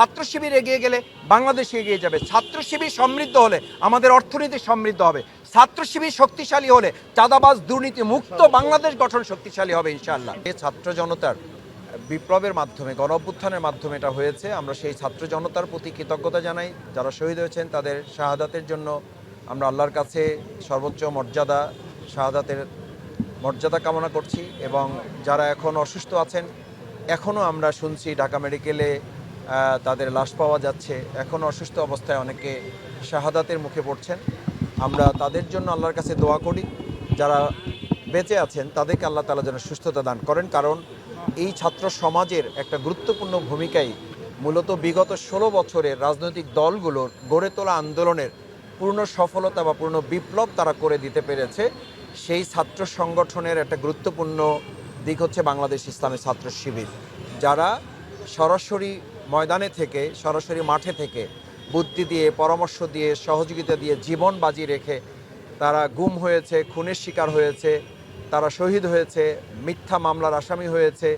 ছাত্র শিবির এগিয়ে গেলে বাংলাদেশ এগিয়ে যাবে। ছাত্র শিবির সমৃদ্ধ হলে আমাদের অর্থনীতি সমৃদ্ধ হবে। ছাত্র শিবির শক্তিশালী হলে চাঁদাবাজ দুর্নীতি মুক্ত বাংলাদেশ গঠন শক্তিশালী হবে ইনশাআল্লাহ। এই ছাত্র জনতার বিপ্লবের মাধ্যমে, গণ অভ্যুত্থানের মাধ্যমে এটা হয়েছে। আমরা সেই ছাত্র জনতার প্রতি কৃতজ্ঞতা জানাই। যারা শহীদ হয়েছেন তাদের শাহাদাতের জন্য আমরা আল্লাহর কাছে সর্বোচ্চ মর্যাদা, শাহাদাতের মর্যাদা কামনা করছি এবং যারা এখন অসুস্থ আছেন, এখনও আমরা শুনছি ঢাকা মেডিকেলে তাদের লাশ পাওয়া যাচ্ছে। এখন অসুস্থ অবস্থায় অনেকে শাহাদাতের মুখে পড়ছেন। আমরা তাদের জন্য আল্লাহর কাছে দোয়া করি। যারা বেঁচে আছেন, তাদেরকে আল্লাহ তালা যেন সুস্থতা দান করেন। কারণ এই ছাত্র সমাজের একটা গুরুত্বপূর্ণ ভূমিকাই মূলত বিগত ষোলো বছরের রাজনৈতিক দলগুলোর গড়ে তোলা আন্দোলনের পূর্ণ সফলতা বা পূর্ণ বিপ্লব তারা করে দিতে পেরেছে। সেই ছাত্র সংগঠনের একটা গুরুত্বপূর্ণ দিক হচ্ছে বাংলাদেশ ইসলামী ছাত্র শিবির। যারা সরাসরি ময়দানে থেকে, সরাসরি মাঠে থেকে বুদ্ধি দিয়ে, পরামর্শ দিয়ে, সহযোগিতা দিয়ে জীবন বাজি রেখে তারা গুম হয়েছে, খুনের শিকার হয়েছে, তারা শহীদ হয়েছে, মিথ্যা মামলার আসামি হয়েছে।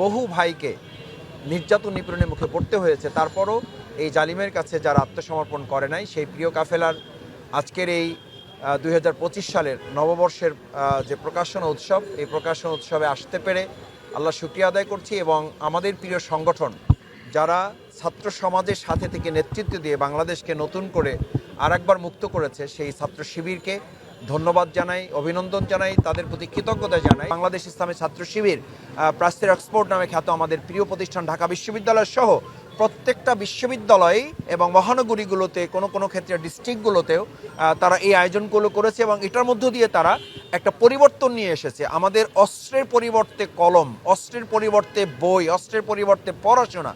বহু ভাইকে নির্যাতন নিপীড়নের মুখে পড়তে হয়েছে। তারপরও এই জালিমের কাছে যারা আত্মসমর্পণ করে নাই, সেই প্রিয় কাফেলার আজকের এই দু হাজার পঁচিশ সালের নববর্ষের যে প্রকাশনা উৎসব, এই প্রকাশনা উৎসবে আসতে পেরে আল্লাহ শুক্রিয়া আদায় করছি এবং আমাদের প্রিয় সংগঠন যারা ছাত্র সমাজের সাথে থেকে নেতৃত্ব দিয়ে বাংলাদেশকে নতুন করে আরেকবার মুক্ত করেছে, সেই ছাত্র শিবিরকে ধন্যবাদ জানাই, অভিনন্দন জানাই, তাদের প্রতি কৃতজ্ঞতা জানাই। বাংলাদেশ ইসলামী ছাত্র শিবির প্রাস্তের এক্সপোর্ট নামে খ্যাত আমাদের প্রিয় প্রতিষ্ঠান ঢাকা বিশ্ববিদ্যালয় সহ প্রত্যেকটা বিশ্ববিদ্যালয় এবং মহানগরীগুলোতে, কোনো কোনো ক্ষেত্রে, ডিস্ট্রিক্টগুলোতেও তারা এই আয়োজনগুলো করেছে এবং এটার মধ্য দিয়ে তারা একটা পরিবর্তন নিয়ে এসেছে। আমাদের অস্ত্রের পরিবর্তে কলম, অস্ত্রের পরিবর্তে বই, অস্ত্রের পরিবর্তে পড়াশোনা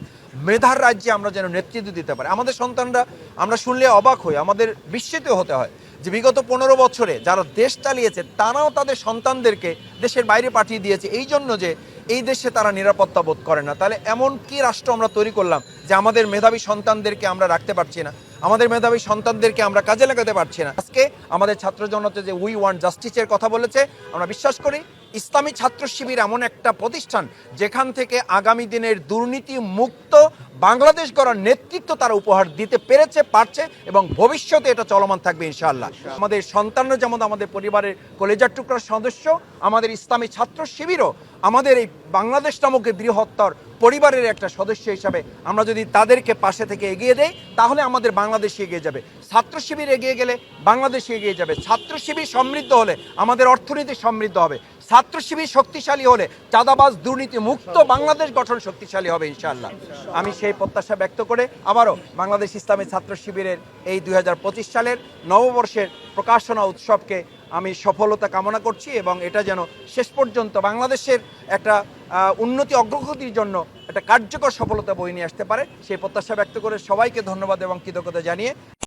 মেধার রাজ্যে আমরা যেন নেতৃত্ব দিতে পারি। আমাদের সন্তানরা আমরা শুনলে অবাক হই, আমাদের বিস্মিত হতে হয় যে বিগত পনেরো বছরে যারা দেশ চালিয়েছে, তারাও তাদের সন্তানদেরকে দেশের বাইরে পাঠিয়ে দিয়েছে। এই জন্য যে এই দেশে তারা নিরাপত্তা বোধ করে না। তাহলে এমন কি রাষ্ট্র আমরা তৈরি করলাম যে আমাদের মেধাবী সন্তানদেরকে আমরা রাখতে পারছি না? আমাদের মেধাবী সন্তানদেরকে আমরা কাজে লাগাতে পারছি না? আজকে আমাদের ছাত্র জনতা যে উই ওয়ান্ট জাস্টিসের কথা বলেছে, আমরা বিশ্বাস করি ইসলামী ছাত্র শিবির এমন একটা প্রতিষ্ঠান যেখান থেকে আগামী দিনের দুর্নীতি মুক্ত বাংলাদেশ গড়ার নেতৃত্ব তারা উপহার দিতে পেরেছে, পারছে এবং ভবিষ্যতে এটা চলমান থাকবে ইনশাআল্লাহ। আমাদের সন্তানরা যেমন আমাদের পরিবারের কলেজার টুকরার সদস্য, আমাদের ইসলামী ছাত্র শিবিরও আমাদের এই বাংলাদেশ নামক বৃহত্তর পরিবারের একটা সদস্য হিসাবে আমরা যদি তাদেরকে পাশে থেকে এগিয়ে দেই, তাহলে আমাদের বাংলাদেশ এগিয়ে যাবে। ছাত্র শিবির এগিয়ে গেলে বাংলাদেশ এগিয়ে যাবে। ছাত্র শিবির সমৃদ্ধ হলে আমাদের অর্থনীতি সমৃদ্ধ হবে। ছাত্র শিবির শক্তিশালী হলে চাঁদাবাজ দুর্নীতি মুক্ত বাংলাদেশ গঠন শক্তিশালী হবে ইনশাআল্লাহ। আমি সেই প্রত্যাশা ব্যক্ত করে আবারও বাংলাদেশ ইসলামী ছাত্র শিবিরের এই দু হাজার পঁচিশ সালের নববর্ষের প্রকাশনা উৎসবকে আমি সফলতা কামনা করছি এবং এটা যেন শেষ পর্যন্ত বাংলাদেশের একটা উন্নতি অগ্রগতির জন্য একটা কার্যকর সফলতা বই নিয়ে আসতে পারে। সেই প্রত্যাশা ব্যক্ত করে সবাইকে ধন্যবাদ এবং কৃতজ্ঞতা জানিয়ে